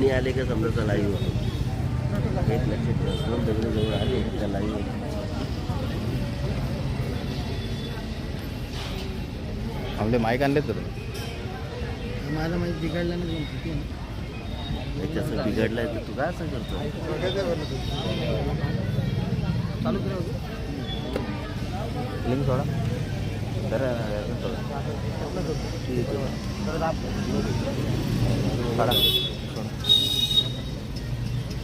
कोणी आले का समजा लाईव्ह होतो? एक लक्षात दोन दगड जवळ आले त्या लाईव्ह होतो? आपले माईक आणले तर. माझा माहिती बिघडला नाही त्याचं बिघडलंय तर तू काय असं करतो चालू करा लिंक सोडा. तर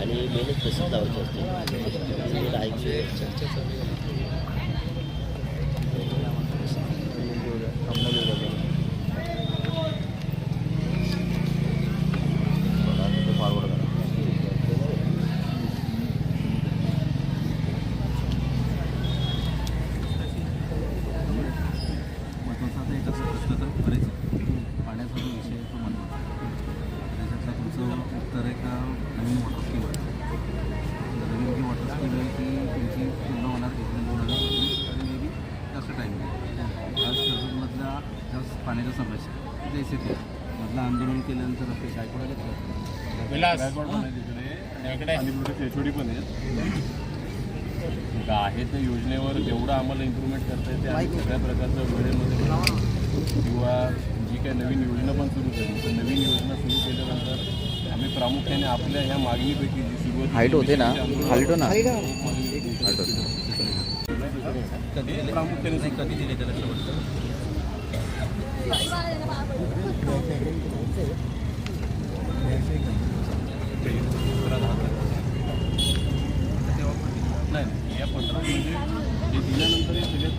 आणि मेहनत तशीच लावायची असते ऐकतो फॉरवर्ड करा महत्त्वाचा आता एकच प्रश्न तर बरेच आहेत. पाण्याचा जो विषय आहे तो महत्त्वाचा त्याच्यातलं तुमचं उत्तर आहे का नवीन वॉटर स्कीम आहे नवीन जी वॉटर स्कीम आहे ती तुमची पूर्ण होणार एप्रिल दोन हजार चोवीस आणि मे बी जास्त टाईम आहे आज कर्जतमधला जास्त पाण्याच्या समस्या जैसे ते मधलं आंदोलन केल्यानंतर आपले गायकवाड एचओडी पण आहेत का आहे त्या योजनेवर जेवढं आम्हाला इम्प्रूव्हमेंट करता येते आणि सगळ्या प्रकारचं वेळेमध्ये किंवा जी काही नवीन योजना पण सुरू झाली तर नवीन योजना सुरू केल्यानंतर आम्ही प्रामुख्याने आपल्या ह्या मागणीपैकी जी सुरुवात हाईट होते ना हालटो ना कधी दिले प्रामुख्याने नाही, कधी दिले त्याला शेवटचं नाही नाही, या पत्रामध्ये हे दिल्यानंतर हे सगळ्यात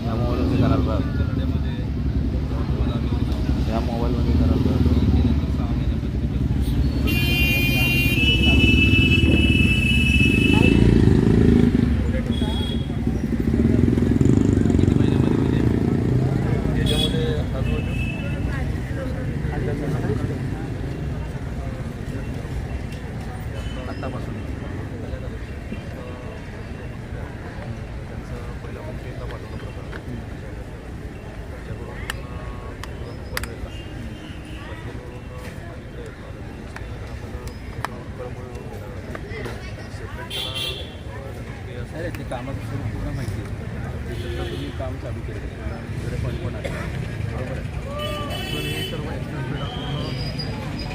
या मोबाईलमध्ये करायला पाहिजे त्यामध्ये जवळजवळ आम्ही या मोबाईलमध्ये करायला पाहिजे केल्यानंतर सहा महिन्यामध्ये ते किती महिन्यामध्ये म्हणजे याच्यामध्ये अजून आत्तापासून अरे ते कामाचं स्वरूप पूर्ण माहिती आहे त्याच्यातलं तुम्ही काम चालू केलं वगैरे पण पण आहे बरोबर आहे तर हे सर्व एक्सपेन्सिव्ह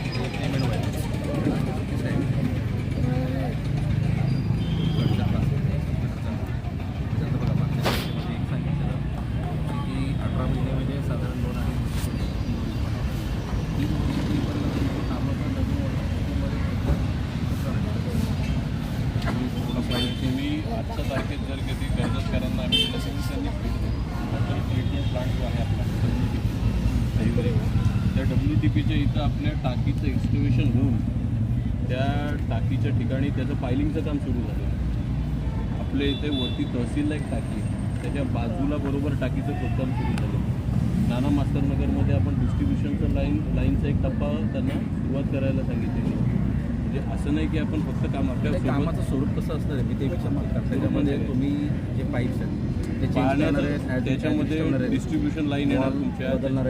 पूर्ण पेमेंट व्हायला चुकीचं आहे कडचा त्रास आहे. त्याच्यात बघा मागच्या वर्षीमध्ये एक सांगितलेलं की अठरा महिन्यामध्ये साधारण दोन आणि तीन वर्षी कामं पण नवीन आणि थोडंसं आहे की मी आजच्या तारखेत जर कधी कर्जतकरांना आम्ही लसीकरणांनी भेट देतो नंतर ट्रीटमेंट प्लांट जो आहे आपला डब्ल्यू टी पी त्या डब्ल्यू टी पीच्या इथं आपल्या टाकीचं एक्सटिवेशन होऊन त्या टाकीच्या ठिकाणी त्याचं पायलिंगचं काम सुरू झालं. आपल्या इथे वरती तहसीलला एक टाकी त्याच्या बाजूला बरोबर टाकीचं खोदकाम सुरू झालं. नाना मास्तर नगरमध्ये आपण डिस्ट्रीब्युशनचं लाईन लाईनचा एक टप्पा त्यांना सुरुवात करायला सांगितलेली म्हणजे असं नाही की आपण फक्त काम आपल्या सोबत- कामाचं स्वरूप कसं असणार आहे मी ते विचारणार त्याच्यामध्ये तुम्ही जे पाईप्स आहेत ते चेंज करणार आहेत पाण्याचं त्याच्यामध्ये. डिस्ट्रीब्युशन लाईन येणार तुमच्या बदलणार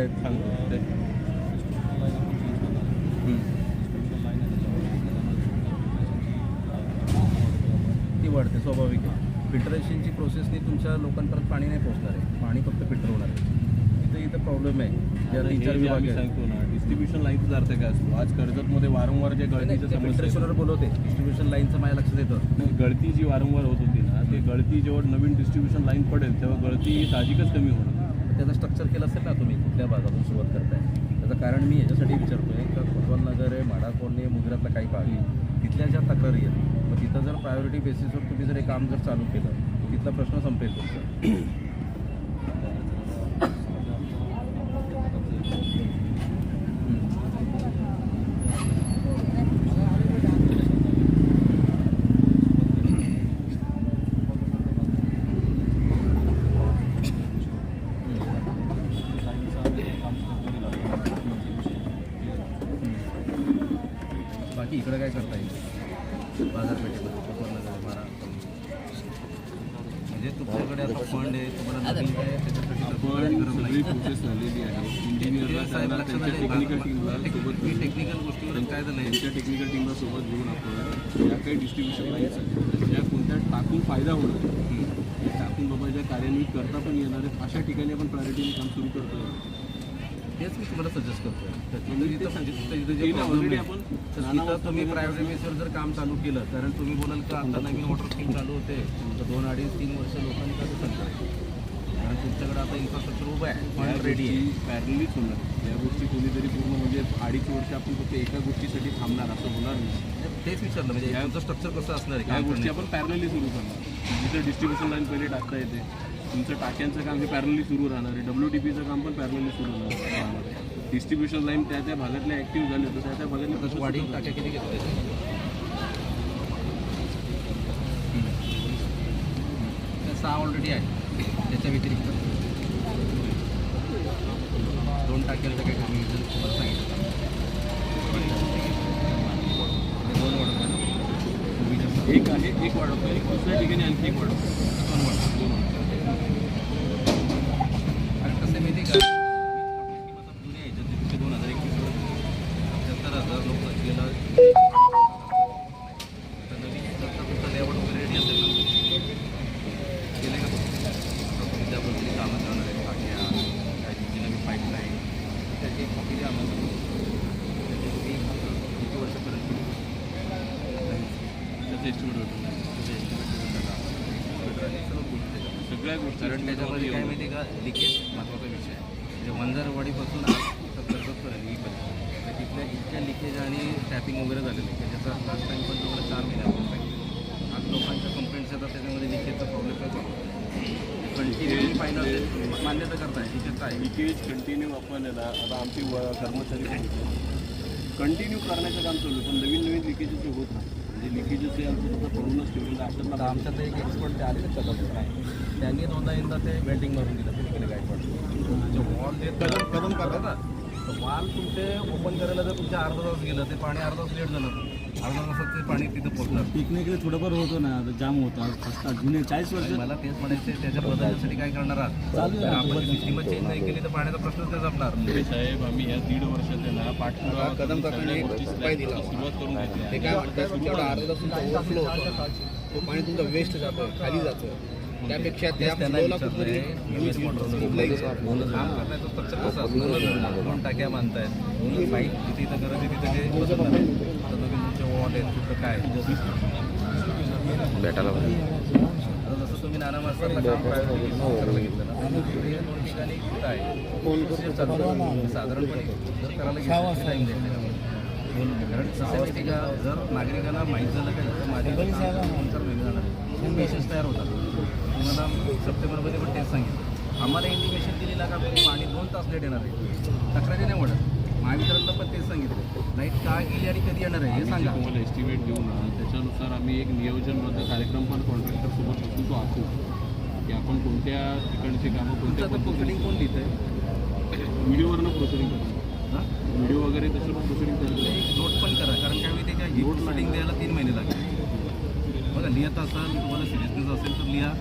ते- ती वाढते स्वाभाविक आहे. फिल्टरेशनची प्रोसेसनी तुमच्या लोकांपर्यंत पाणी नाही पोहोचणार आहे. पाणी फक्त फिल्टर होणार आहे. इथं प्रॉब्लेम आहे. सांगतो ना डिस्ट्रीब्युशन लाईनचा अर्थ काय असतो? आज कर्जतमध्ये वारंवार जे गळतीचं समस्या आहे, बोलवते. डिस्ट्रीब्युशन लाईनचं माझ्या लक्षात येतं. गळती जी वारंवार होत होती ना ते गळती जेव्हा नवीन डिस्ट्रीब्युशन लाईन पडेल तेव्हा गळती ही साहजिकच कमी होणार. त्याचं स्ट्रक्चर केलं असेल ना तुम्ही कुठल्या भागातून सुरुवात करताय. त्याचं कारण मी याच्यासाठी विचारतोय का कोतवाल नगर आहे माडा कॉलनी आहे मुजरातला काही भाग आहे. तिथल्या ज्या तक्रारी आहेत मग तिथं जर प्रायोरिटी बेसिसवर तुम्ही जर हे काम जर चालू केलं तिथला प्रश्न संपेल तुमचा बाकी इकडे काय करता येईल बाजारपेठेमध्ये कोतवाल नगर माडा म्हणजे तुमच्याकडे आता फंड आहे तुम्हाला नवीन काय त्याच्यासाठी तरतूद पण करायची गरज सगळी नाही प्रोसेस झालेली आहे इंजिनियरला साहेब त्यांना लक्षात त्यांच्या आले टेक्निकल टीमला सोबत मी टेक्निकल गोष्टीवर काय झालं त्यांच्या टेक्निकल टीमला सोबत घेऊन आपण ज्या काही डिस्ट्रीब्युशन लाईन्स आहेत ज्या कोणत्या टाकून फायदा होणार टाकून बाबा ज्या कार्यान्वित करता पण येणार आहेत अशा ठिकाणी आपण प्रायोरिटीने काम सुरू करतो तेच मी तुम्हाला सजेस्ट करतोय. तर मी तिथं तेच जिथं- सांगितलं. जिथं जे ते ना problem already आहे, आपण तर तुम्ही प्रायव्हेट बेसवर जर काम चालू केलं कारण तुम्ही बोलाल का आता नवीन वॉटर स्कीम चालू होते तर दोन अडीच तीन वर्ष लोकांनी कसं चालतं कारण तुमच्याकडे आता इन्फ्रास्ट्रक्चर उभं आहे फंड रेडी आहे. पॅरलीच होणार. या गोष्टी कोणीतरी पूर्ण म्हणजे अडीच वर्ष आपण फक्त एका गोष्टीसाठी थांबणार असं होणार नाही. तेच विचारलं म्हणजे या- तुमचं स्ट्रक्चर कसं असणार आहे? या गोष्टी? आपण पॅरलली सुरू करणार. जिथं डिस्ट्रीब्युशन लाईन पहिले टाकता येते तुमचं टाक्यांचं काम हे पॅरलली सुरू राहणार आहे. डब्ल्यू टी पीचं काम पण पॅरलली सुरू राहणार आहे. डिस्ट्रीब्युशन लाईन त्या त्या भागातल्या ॲक्टिव्ह झाले तर त्या त्या भागातल्या तसं तसं वाढीव टाक्या किती घेतल्या? सहा ऑलरेडी आहे त्याच्या व्यतिरिक्त. दोन टाक्यांचं काय कमी जर तुम्हाला सांगितलं ते दोन ऑर्डर झाले पूर्वीच्या सहा. एक आहे एक वाढवतो एक दुसऱ्या ठिकाणी आणखी एक वाढवतो दोन ऑर्डर दोन वाढवतो. कारण कसं आहे माहिती आहे का आता जुने याच्यात ते तिथे दोन हजार एकवीस सत्तर हजार लोक गेला तर नवीन जर का तुमचं लेआउट वगैरे रेडी असेल ना केलं का आता तुम्ही त्या पद्धतीने कामं करणार आहे टाक्या काय तुमची नवीन पाईपलाईन त्याची किती आम्हाला त्याची तुम्ही किती वर्षापर्यंत त्याचं estimate होतो. तुमचे estimate झाला. सर्व गोष्टी त्याच्यामध्ये. त्याच्यामध्ये काय माहिती आहे का? लिकेज महत्त्वाचा विषय आहे. म्हणजे वंजारवाडीपासून कर्जतपर्यंत इथपर्यंत तर तिथल्या इतक्या लिकेज आणि टॅपिंग वगैरे झालेलं आहे त्याचा लास्ट टाईम पण तुम्हाला चार महिन्यापूर्वी सांगितलं आज लोकांच्या कंप्लेंट्स येतात त्याच्यामध्ये लिकेजचा प्रॉब्लेम काय चालू कंटिन्यू फायनल मान्यता करताय लिकेज आहे. लिकेज कंटिन्यू ना आता आमचे कर्मचारी कंटिन्यू करण्याचं काम चालू पण नवीन नवीन लिकेजेस होत नाही. म्हणजे लिकेजेस हे आमचं पडूनच ठेवलेलं ना आमच्यात एक एक्सपर्ट ते आले कदम त्यांनी दोनदा यंदा ते वेल्डिंग मारून दिलं ते तिकडे गायकवाड वॉल देत कदम कदम करा वॉल तुमचे ओपन करायला जर तुमच्या अर्धा तास गेलं ते पाणी अर्धा तास लेट झालं. अर्धा तासात ते पाणी तिथं पोहोचणार. पिकनिकला थोडंफार होतो ना आता जाम होता. असतात जुने चाळीस वर्ष मला तेच म्हणायचं आहे, त्याच्या बदलण्यासाठी काय करणार आहात चालू आहे जर आपण सिस्टीम चेंज नाही केली तर पाण्याचा प्रश्नच नाही संपणार. साहेब आम्ही या दीड वर्षात आहे ना पाठपुरावा करून सगळ्या गोष्टी सुरुवात करून घेतल्या ते काय म्हणतात तेवढा अर्धा तास तुमचा ओव्हरफ्लो होतो तो पाणी तुमचं वेस्ट जातं खाली जातं त्यापेक्षा त्या विचारलंय. कुठेतरी मॉडेलवर काम करण्याचं स्ट्रक्चर कसं असतं. दोन टाक्या बांधतायत दोन पाईप जिथे इथं गरज आहे तिथे ते आहे. तुम्ही तुमचे काय? भेटायला जसं तुम्ही नाना मास्तरला काम ना ठिकाणी कुठं आहे. साधारणपणे जर करायला टाईम द्यायचा कारण का जर नागरिकांना माहीत झालं का तर माझे दोन चार वेगळं जाणार मेसेज तयार होतात तुम्हाला सप्टेंबरमध्ये पण तेच सांगितलं आम्हाला इंटिमेशन दिली ना का पाणी दोन तास लेट येणार आहे? तक्रारी नाही वाढत महावितरणला पण तेच सांगितलं. लाइट का गेली आणि कधी येणार आहे हे सांगा. तुम्हाला एस्टिमेट देऊ ना त्याच्यानुसार आम्ही एक नियोजनबद्ध कार्यक्रम पण कॉन्ट्रॅक्टर सोबत बसून तो आखू. की आपण कोणत्या ठिकाणची कामं कोणत्या प्रोसिडिंग कोण लिहित आहे व्हिडिओवरनं प्रोसिडिंग करतो. व्हिडिओ वगैरे तसं पण प्रोसिडिंग करतो. एक नोट पण करा कारण त्यावेळी ते काय नोट सेटिंग द्यायला तीन महिने लागले. बघा लिहित असाल तुम्हाला सिरियसनेस असेल तर लिहा.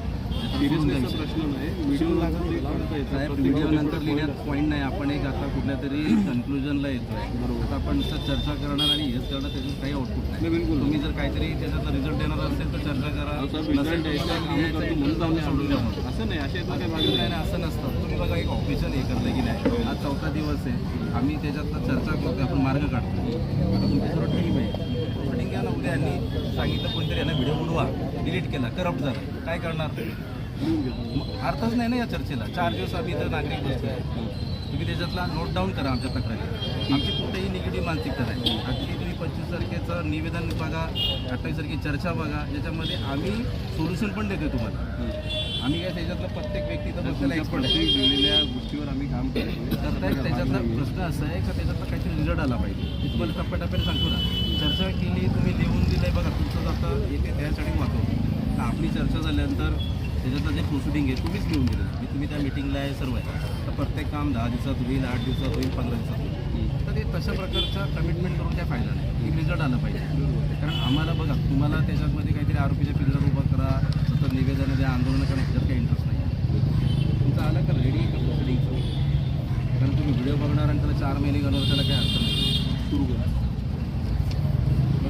व्हिडिओ नंतर लिहिण्यात पॉईंट नाही. आपण एक आता कुठल्या तरी कन्क्लुजनला येतोय. आता आपण नुसतं चर्चा करणार आणि हेच करणार त्याच्यात काही आउटपुट नाही. बिलकुल. तुम्ही जर काहीतरी त्याच्यातला रिझल्ट देणार असेल तर चर्चा करा. तर. असं नाही. नाही, असं नसतं. तुम्ही बघा एक ऑफिशियल हे करलं की नाही. आज चौथा दिवस आहे. आम्ही त्याच्यातनं चर्चा करतो आपण मार्ग काढतो. आता तुमची टीम आहे. मीटिंग घ्या ना उद्या यांनी सांगितलं कोणतरी यांना व्हिडिओ उडवा डिलीट केला करप्ट झाला. काय करणार? मग अर्थच नाही ना या चर्चेला. चार दिवस आम्ही इथं नागरिक बसतोय तुम्ही त्याच्यातला नोट डाऊन करा आमच्या तक्रारी. आमची कुठेही निगेटिव्ह मानसिकता नाही. अगदी तुम्ही पंचवीस तारखेचं निवेदन बघा अठ्ठावीस तारखे चर्चा बघा ज्याच्यामध्ये आम्ही सोल्युशन पण देतो तुम्हाला. आम्ही काय त्याच्यातलं प्रत्येक व्यक्ती तर बसलेला एक्सपर्ट आहे. दिलेल्या गोष्टीवर आम्ही काम करतो करतायत त्याच्यातला प्रश्न असा आहे का त्याच्यातला काहीतरी रिझल्ट आला पाहिजे? मी तुम्हाला टप्प्याटप्प्याने सांगतो ना. चर्चा केली तुम्ही लिहून दिलंय बघा तुमचं आता येते त्यासाठी वाचवतो तर आपली चर्चा झाल्यानंतर त्याच्यातलं जे प्रोसिडिंग आहे तुम्हीच घेऊन दिलं. मी तुम्ही त्या मिटिंगला आहे सर्व आहे. तर प्रत्येक काम दहा दिवसात होईल आठ दिवसात होईल पंधरा दिवसात होईल. तर ते तशा प्रकारचा कमिटमेंट करून काय फायदा नाही. एक रिझल्ट आला पाहिजे. कारण आम्हाला बघा तुम्हाला त्याच्यामध्ये काहीतरी आरोपीच्या पिंजर उभा करा सतत निवेदनं द्या आंदोलनं करा ह्याच्यात काही इंटरेस्ट नाही. तुमचा आला का रेडी का प्रोसिडिंग कारण तुम्ही व्हिडिओ बघणार आणि त्याला चार महिने घालवणार त्याला काय अर्थ नाही. सुरू करा.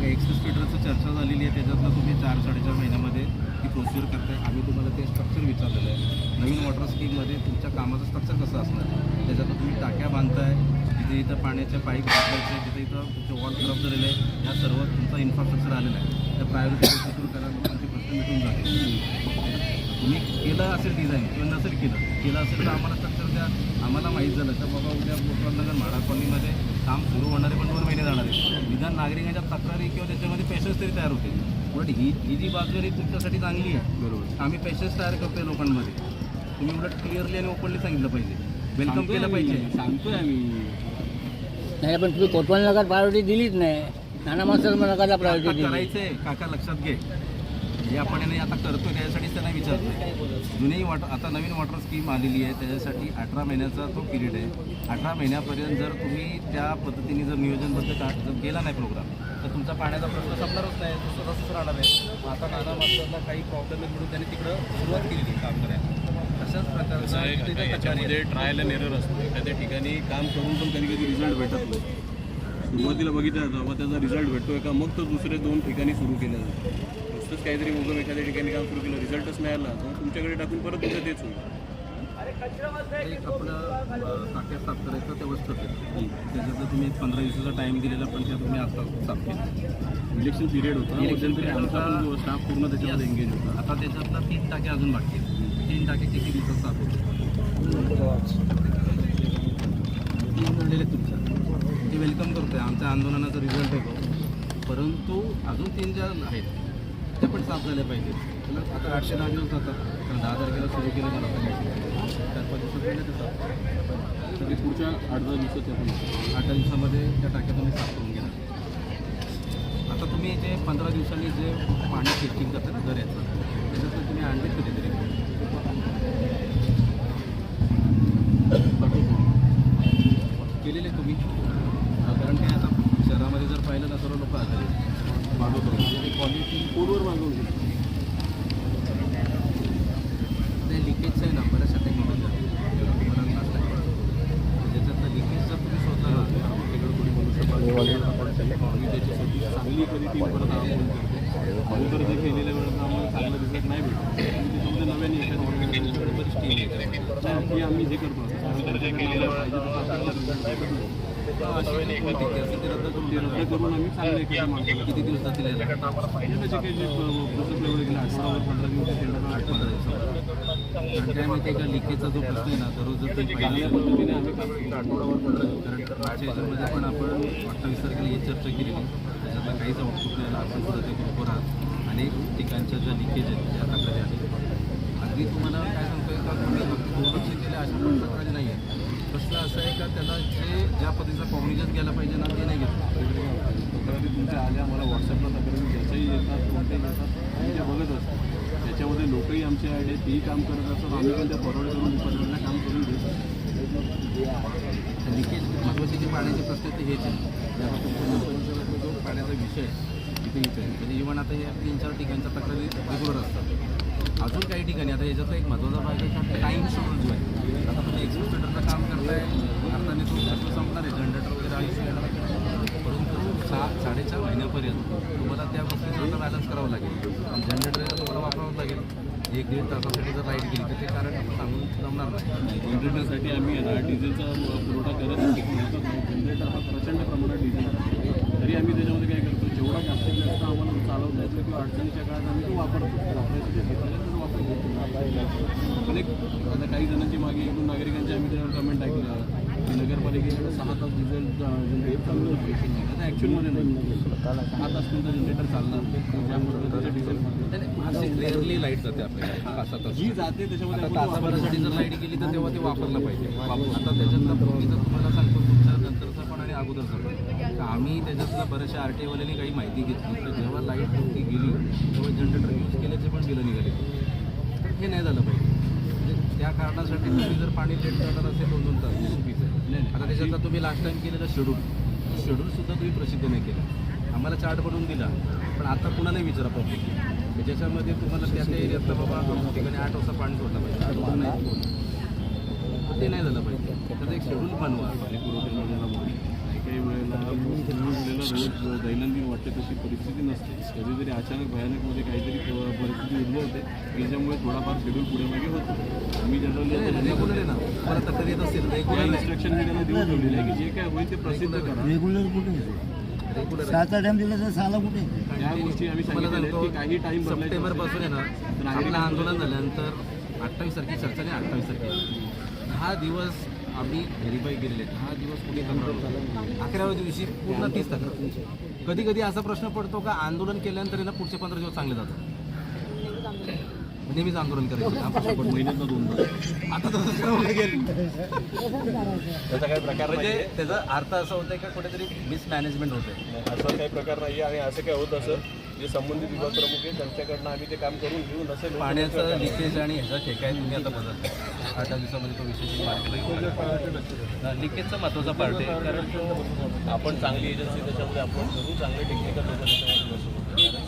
एक्सेस फिटरचं चर्चा झालेली आहे. त्याच्यातनं तुम्ही चार साडेचार महिन्यामध्ये ती प्रोसिजर करताय. आम्ही तुम्हाला ते स्ट्रक्चर विचारलेलं आहे. नवीन वॉटर स्कीममध्ये तुमच्या कामाचं स्ट्रक्चर कसं असणार? त्याच्यातनं तुम्ही टाक्या बांधताय तिथे इथं पाण्याच्या पाईप वापरायचे तिथे इथं तुमचे वॉल खराब झालेले आहे या सर्व तुमचा इन्फ्रास्ट्रक्चर आलेला आहे. त्या प्रायोरिटी सुरू करा लोकांचे प्रश्न मिटून जाते तुम्ही केलं असेल डिझाईन किंवा नसेल केलं केलं असेल तर आम्हाला स्ट्रक्चर द्या. आम्हाला माहीत झालं तर बाबा उद्या नगर म्हाडा कॉलनीमध्ये काम सुरू होणारे पण दोन महिने जाणार आहे निदान नागरिकांच्या तक्रारी किंवा त्याच्यामध्ये पेशन्स तरी तयार होतील. उलट ही ही जी बाजू आहे तुमच्यासाठी चांगली आहे. बरोबर. आम्ही पेशन्स तयार करतोय लोकांमध्ये. तुम्ही उलट क्लिअरली आणि ओपनली सांगितलं पाहिजे. वेलकम केलं पाहिजे. सांगतोय आम्ही. नाही पण तुम्ही कोतवाल नगर प्रायोरिटी दिलीच नाही. नाना मास्तर नगरला प्रायोरिटी दिली. करायचंय. काका लक्षात घे. हे आपण याने आता करतोय त्याच्यासाठीच त्यांना विचारतोय. जुनेही वॉटर आता नवीन वॉटर स्कीम आलेली आहे त्याच्यासाठी अठरा महिन्याचा तो पिरियड आहे. अठरा महिन्यापर्यंत जर तुम्ही त्या पद्धतीने जर नियोजनबद्ध का जर केला नाही प्रोग्राम तर तुमचा पाण्याचा प्रश्न संपणारच नाही तो स्वतः तसंच राहणार आहे. आता नाना मास्तरला काही प्रॉब्लेम आहे म्हणून त्यांनी तिकडं सुरुवात केलेली काम करायला. तशाच प्रकारचा याच्यामध्ये. ट्रायल अँड एरर असतो. एखाद्या ठिकाणी काम करून पण कधी कधी रिझल्ट भेटत नाही. सुरुवातीला बघितलं जातं मग त्याचा रिझल्ट भेटतोय का? मग तो दुसरे दोन ठिकाणी सुरू केलं जातं. नुसतंच काहीतरी उगम एखाद्या ठिकाणी काम सुरू केलं रिझल्टच नाही आला तर तुमच्याकडे टाकून परत तुमचं तेच होईल? एक आपलं अं, टाक्या साफ करायचं तुम्ही एक पंधरा दिवसाचा टाईम दिलेला पण ते तुम्ही आता साफ केलं. इलेक्शन पिरियड होता. आमचा होता. स्टाफ पूर्ण त्याच्यामध्ये एंगेज होता. आता त्याच्यातला तीन टाके अजून बाकी आहेत. तीन टाके किती दिवसात साफ होते तीन झालेले तुमच्या. ते वेलकम करतोय. आमच्या आंदोलनाचा रिझल्ट येतो परंतु अजून तीन ज्या आहेत रस्ते पण साफ झाले पाहिजेत. त्याला आता आठशे दहा दिवस जातात. कारण दहा तारखेला सुरू केलं मला चार पाच दिवसात पहिले ते तरी पुढच्या आठ दहा दिवसात आपण आठ दिवसामध्ये त्या टाक्या तुम्ही साफ करून घेणार. आता तुम्ही जे पंधरा दिवसांनी जे पाणी टेस्टिंग करता ना दर्याचं त्याच्यातून तुम्ही आणले कधी केलेले तुम्ही कारण काय आता शहरामध्ये जर पाहिलं ना सर्व लोक आजारी आहेत. मागवतो क्वालिटी फोनवर मागवतो ते लिकेजचं आहे ना बऱ्याचशा टेक्नॉलॉजी त्याच्यातलं लिकेज जर तुम्ही शोधला ना तर आपल्याकडे कोणी मनुष्यबळ टेक्नॉलॉजी त्याच्यासाठी चांगली कधी टीम परत आपण करतो अगोदर जे केलेल्या वेळेस आम्हाला चांगलं रिझल्ट नाही भेटत ते समजा नव्याने एखाद्या बरीच टीम आहे त्यामध्ये. की आम्ही जे करतो पाहिजे तसं आपल्याला result भेटत नाही. अशी जी कोणती ती असेल ती रद्द करून ते आम्ही चांगलं एखाद्या माणसाला किती दिवस जातील याला? म्हणजे त्याचे काही जे प्रोसेस एवढे गेले अठरावर पंधरा दिवस टेंडर आठ पंधरा दिवसामध्ये. कारण काय माहिती आहे का लिकेजचा जो प्रश्न आहे ना दररोज जर चांगल्या पाहिलं पद्धतीने आम्ही काम केलं. कारण मागच्या याच्यामध्ये पण आपण अठ्ठावीस तारखेला ही चर्चा केलेली त्याच्यातला काहीच आउटपुट नाही आला आपण सुद्धा ते ग्रुपवर आहात अनेक ठिकाणच्या ज्या लिकेज आहेत त्या तक्रारी आहेत अगदी तुम्हाला काय सांगतोय का तुम्ही दुर्लक्ष केले अशा पण तक्रारी नाही आहेत प्रश्न असा आहे का त्याला जे ज्या पद्धतीचा कॉम्युनिकेट गेला पाहिजे ना ते नाही घेतलं तक्रारी तुमच्या आल्या मला व्हॉट्सअपला तक्रारी ज्याच्याही येतात कोणत्याही येतात. त्या बघत असतो त्याच्यामध्ये लोकही आमचे आहेत तेही काम करत असतात. आम्ही पण त्या फॉरवर्ड करून डिपार्टमेंटला काम करून असतो लिकेज महत्त्वाचे जे पाण्याचे प्रश्न ते हेच आहे. जो पाण्याचा विषय आहे, इथे इथे आहे. म्हणजे इव्हन आता या तीन चार ठिकाणच्या तक्रारी रेग्युलर असतात. अजून काही ठिकाणी आता याच्यातला एक महत्त्वाचा भाग आहे की टाईम शेड्यूल जो आहे आता तुम्ही एक्सपोर्टरचं काम करताय अर्थाने तो प्रश्न संपणार आहे जनरेटर वगैरे आयुष्य येणार आहे. परंतु सहा साडेचार तुम्हाला त्या गोष्टीचा बॅलन्स करावं लागेल. जनरेटर तुम्हाला वापरावं लागेल. एक दीड तासासाठी जर लाइट गेली तर ते कारण आपण सांगून जमणार नाही. जनरेटरसाठी आम्ही ना डिझेलचा पुरवठा करत जनरेटर हा प्रचंड प्रमाणात डिझेल तरी आम्ही त्याच्यामध्ये काय करतो जेवढा जास्तीत जास्त आम्हाला चालवता येतो किंवा अडचणीच्या काळात आम्ही तो वापरतो वापरायसाठी वापर घेतो पण एक आता काही जणांची मागे एकूण नागरिकांची आम्ही त्याच्यावर कमेंट ऐकलं की नगरपालिकेकडे सहा तास डिझेल जनरेटर चालू होते आता ॲक्च्युअलमध्ये नाही. तास तुमचं जनरेटर चालणार. त्यामुळे त्याचं डिझेल रेअरली लाइट जाते आपल्याला. जी जाते त्याच्यामध्ये आता. तासाभरासाठी जर लाइट गेली तर तेव्हा ते वापरलं पाहिजे. आता त्याच्यातला मी तर तुम्हाला सांगतो तुमच्या नंतरचा पण आणि अगोदरचा पण. तर आम्ही त्याच्यातल्या बऱ्याचशा आर टी वाल्यांनी काही माहिती घेतली. तर जेव्हा लाइट नव्हती गेली तेव्हा जनरेटर यूज केल्याचे पण बिलं निघाले. तर हे नाही झालं पाहिजे. म्हणजे त्या कारणासाठी तुम्ही जर पाणी लेट करणार असेल दोन दोन तास हे चुकीचं आहे आता त्याच्यातला तुम्ही लास्ट टाइम केलेलं शेड्यूल शेड्यूलसुद्धा तुम्ही प्रसिद्ध नाही केलं. आम्हाला चार्ट बनवून दिला पण आता कुणालाही विचारा पब्लिक ज्याच्यामध्ये तुम्हाला त्या त्या एरियातलं बाबा ठिकाणी आठ वाजता पाणी सोडलं पाहिजे. आठ वाजता नाही ते नाही झालं पाहिजे. त्याचं एक शेड्यूल बनवा. काही काही वेळेला दैनंदिन वाटते तशी परिस्थिती नसते. कधीतरी अचानक भयानकमध्ये काहीतरी प- परिस्थिती उद्भवते त्याच्यामुळे थोडाफार शेड्यूल पुढे मागे होतो. आम्ही जनरली ना. तक्रार येत असेल रेग्युलर इन्स्ट्रक्शन मी त्यांना देऊन ठेवलेलं आहे की जे काय होईल ते प्रसिद्ध करा. रेग्युलर कुठे सात टाइम दिला तर साला कुठे? त्या गोष्टी आम्ही सांगितलेल्या आहेत सांगतो की काही टाइम सप्टेंबरपासून आहे ना आपलं आंदोलन झाल्यानंतर अठ्ठावीस तारखे चर्चा आणि अठ्ठावीस तारखेला. दहा दिवस आम्ही व्हेरीफाय केलेले आहेत. दहा दिवस कुठे तक्रार झाला अकराव्या दिवशी पूर्ण तीस तक्रार कधी कधी असा प्रश्न पडतो का आंदोलन केल्यानंतर पुढचे पंधरा दिवस चांगले जातात. नेहमीच आंदोलन करायचं पडतो. महिन्यातनं दोनदा. आता तसं गेलं. त्याचा काही प्रकार म्हणजे त्याचा अर्थ असा होतोय का कुठेतरी मिसमॅनेजमेंट होते असा काही प्रकार नाही आणि असं काय होत असं जे संबंधित विभाग प्रमुख आहे त्यांच्याकडनं आम्ही ते काम करून घेऊन नसेल पाण्याचं लिकेज आणि ह्याचा ठेका आहे तुम्ही आता बदलता आठ दिवसामध्ये तो मार्केटला लिकेजचा महत्त्वाचा पार्ट आहे. कारण आपण चांगली एजन्सी त्याच्यामध्ये आपण करून चांगले टेक्निकल लोक त्याच्यामध्ये बसू.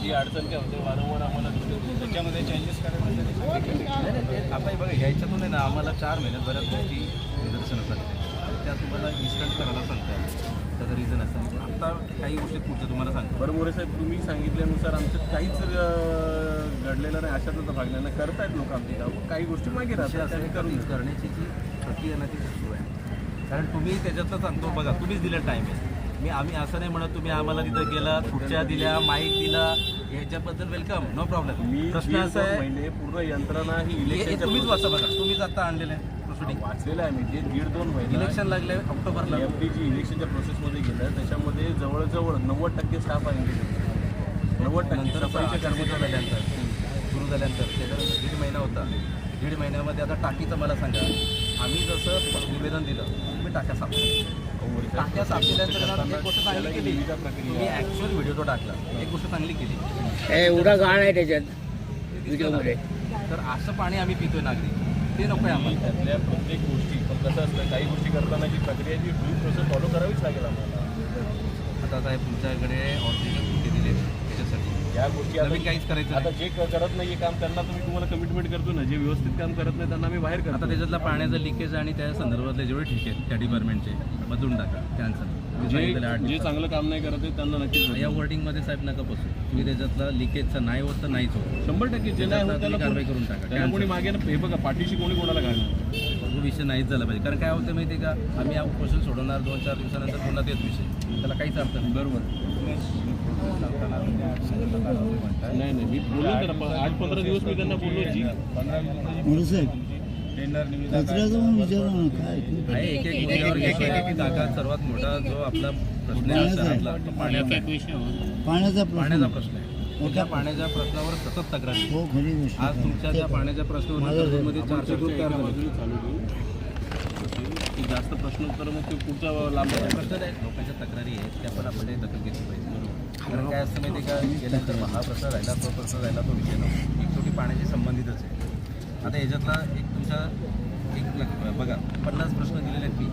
ही अडचण काय होते वारंवार आम्हाला त्याच्यामध्ये चेंजेस नाही, नाही, ते आपण बघा ह्याच्यातून आहे ना आम्हाला चार महिन्यात बऱ्याच गोष्टी निदर्शनास आल्या. त्या तुम्हाला इन्स्टंट करायला सांगतात. त्याचं रिझन असतं आता काही गोष्टी पुढच्या तुम्हाला सांगतो. बरं मोरे साहेब तुम्ही सांगितल्यानुसार आमचं काहीच घडलेलं नाही अशातलं भागलं नाही. करतायत लोक आमची कामं काही गोष्टी मागे राहतात. असं त्यांनी करून करून करण्याची जी प्रक्रिया ना ती सुरू आहे. कारण तुम्ही त्याच्यातलं सांगतो बघा तुम्हीच दिलं टाईम आहे. मी आम्ही असं नाही म्हणत तुम्ही आम्हाला तिथं गेला खुर्च्या दिल्या माईक दिला याच्याबद्दल वेलकम नो प्रॉब्लेम मी प्रश्न असा आहे पूर्ण यंत्रणा ही इलेक्शनच्या तुम्हीच वाचा बघा. तुम्हीच आता आणलेलं आहे प्रोसिडिंग वाचलेलं आहे मी. जे दीड दोन महिने इलेक्शन लागले ऑक्टोबरला एफ डी जी इलेक्शनच्या प्रोसेसमध्ये गेलं त्याच्यामध्ये जवळजवळ नव्वद टक्के स्टाफ आहे नव्वद टक्के नंतर सफाईच्या कर्मचारी झाल्यानंतर सुरू झाल्यानंतर त्याच्यानंतर दीड महिना होता. दीड महिन्यामध्ये आता टाकीचं मला सांगा. आम्ही जसं निवेदन दिलं तुम्ही टाक्या केल्या. टाक्या ना एक गोष्ट चांगली केली. तुम्ही ॲक्च्युअल व्हिडिओ तो टाकला एक गोष्ट चांगली केली. एवढा गाळ आहे त्याच्यात व्हिडिओमध्ये. तर असं पाणी आम्ही पितोय नागरिक. ते नको आहे आम्हाला. त्यातल्या प्रत्येक गोष्टी पण कसं असतं काही गोष्टी करताना जी प्रक्रिया ती ड्यू प्रोसेस फॉलो करावीच लागेल आम्हाला. आता साहेब तुमच्याकडे त्याच्यासाठी या गोष्टी आता नवीन काहीच करायचं आता नाही. जे क- करत नाही काम त्यांना तुम्ही तुम्हाला कमिटमेंट करतो ना जे व्यवस्थित काम करत नाही त्यांना आम्ही बाहेर आता करतो त्याच्यातला पाण्याचं लिकेज आणि त्या संदर्भातले जेवढे ठीक आहेत त्या डिपार्टमेंटचे बदलून टाका कॅन्सल जे जे चांगलं काम नाही करत आहे त्यांना नक्कीच या वर्डिंगमध्ये साहेब नका बसू. तुम्ही त्याच्यातला लिकेजचं नाही होत तर नाहीच होत. शंभर टक्के जे नाही होत त्याला कारवाई कोणी- करून टाका. त्याला कोणी मागे ना हे बघा पाठीशी कोणी कोणाला घालणार? तो विषय नाहीच झाला पाहिजे. कारण काय होतं माहिती आहे का? आम्ही हा क्वेश्चन सोडवणार दोन चार दिवसानंतर पुन्हा तेच विषय. त्याला काहीच अर्थ नाही. बरोबर. नाही नाही. मी बोललो आठ पंधरा दिवस मी त्यांना बोललो जी सर्वात मोठा जो आपला प्रश्न आहे पाण्याचा पाण्याचा आहे. पाण्याचा प्रश्न. त्या पाण्याच्या प्रश्नावर सतत तक्रार. हो आज तुमच्या त्या पाण्याच्या प्रश्नावर मध्ये चारशे दूर तयार झाले. चालू ठेवू की जास्त प्रश्न उत्तर मग ते पुढचा लांब आहे. प्रश्न आहेत लोकांच्या तक्रारी आहेत त्या पण आपण दखल घेतली पाहिजे. कारण काय असतं माहिती आहे का? गेल्यानंतर मग हा प्रश्न राहिला तो प्रश्न राहिला तो विषय नको एक शेवटी पाण्याशी संबंधितच आहे. आता याच्यातला एक तुमचा एक बघा पन्नास प्रश्न दिलेले आहेत की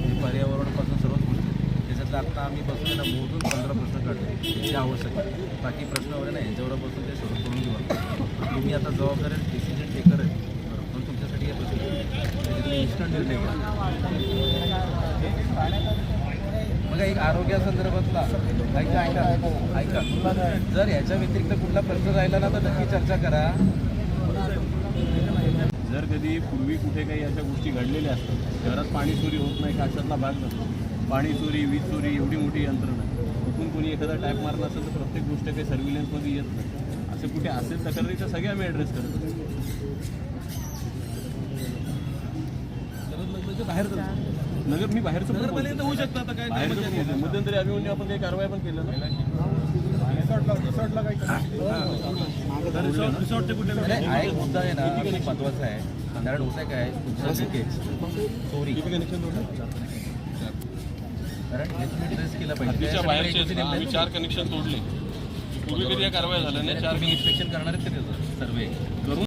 हे पर्यावरणापासून सर्वच म्हणजे गोष्टी आहेत. आत्ता आम्ही बसून ना मोजून पंधरा प्रश्न काढले. त्याची आवश्यक आहे. बाकी प्रश्न वगैरे नाही. याच्यावर बसून ते सोडून करून घेऊ तुम्ही आता जबाबदारी डिसिजन टेकर आहे. बरं, पण तुमच्यासाठी हे प्रश्न इन्स्टंट म्हणजे निर्णय मग एक आरोग्यासंदर्भातला ऐका ऐका. ऐका. जर याच्या व्यतिरिक्त कुठला प्रश्न राहिला ना तर नक्की चर्चा करा. जर कधी पूर्वी कुठे काही अशा गोष्टी घडलेल्या असतात शहरात पाणी चोरी होत नाही का अशातला भाग नसतो. पाणी चोरी वीज चोरी एवढी मोठी यंत्रणा. कुठून कोणी एखादा टॅप मारला असेल तर प्रत्येक गोष्ट काही सर्व्हिलन्समध्ये येत नाही. असे कुठे असेल तक्रारी तर सगळे आम्ही ॲड्रेस करत असतो नगर मी बाहेरचं. होऊ शकतं आता काय बाहेरचं पण बोलतो. मध्यंतरी अभिमन्यू आपण काही कारवाई पण केलं ना? नाही, हा. एक मुद्दा आहे ना खूप महत्त्वाचा आहे. कारण होतं काय? तुमचं चोरी कारण हे तुम्ही केलं पाहिजे. कनेक्शन तोडले पूर्वी कधी या कारवाया झाल्या नाही ना. चार इन्स्पेक्शन करणार आहेत का त्याचं सर्वे करून